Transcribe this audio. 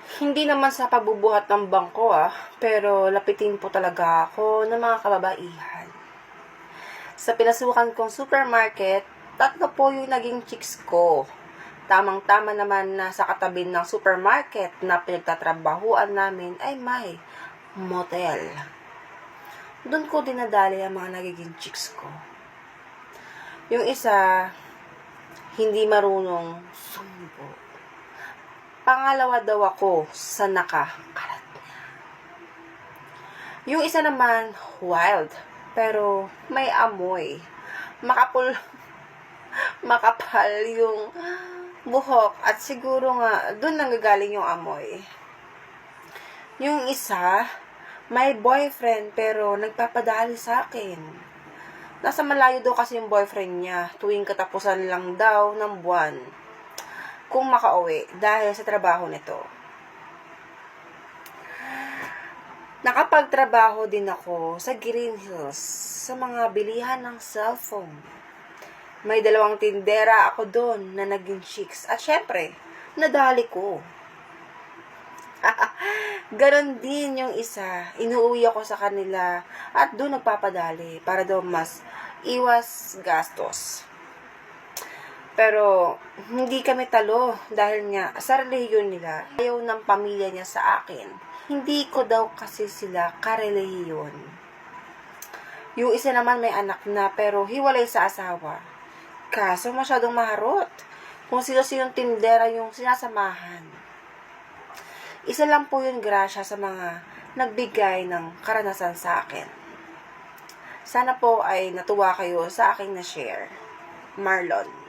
Hindi naman sa pagbubuhat ng bangko ah, pero lapitin po talaga ako ng mga kababaihan. Sa pinasukan kong supermarket, tatlo po yung naging chicks ko. Tamang-tama naman na sa katabi ng supermarket na pinagtatrabahuan namin ay may motel. Doon ko dinadali ang mga nagiging chicks ko. Yung isa, hindi marunong sumbo. Pangalawa daw ako sa nakakarat niya. Yung isa naman, wild, pero may amoy. Makapul, makapal yung buhok at siguro nga doon nanggagaling yung amoy. Yung isa, may boyfriend pero nagpapadali sa akin. Nasa malayo daw kasi yung boyfriend niya tuwing katapusan lang daw ng buwan kung makauwi dahil sa trabaho nito. Nakapagtrabaho din ako sa Green Hills sa mga bilihan ng cellphone. May dalawang tindera ako doon na naging chicks. At syempre, nadali ko. Ganon din yung isa. Inuuwi ako sa kanila at doon nagpapadali para daw mas iwas gastos. Pero hindi kami talo dahil nga sa relihiyon nila, ayaw ng pamilya niya sa akin. Hindi ko daw kasi sila karelihiyon. Yung isa naman may anak na pero hiwalay sa asawa. Kaso masyadong maharot. Kung sino-sinong tindera yung sinasamahan. Isa lang po yung grasya sa mga nagbigay ng karanasan sa akin. Sana po ay natuwa kayo sa aking na-share. Marlon.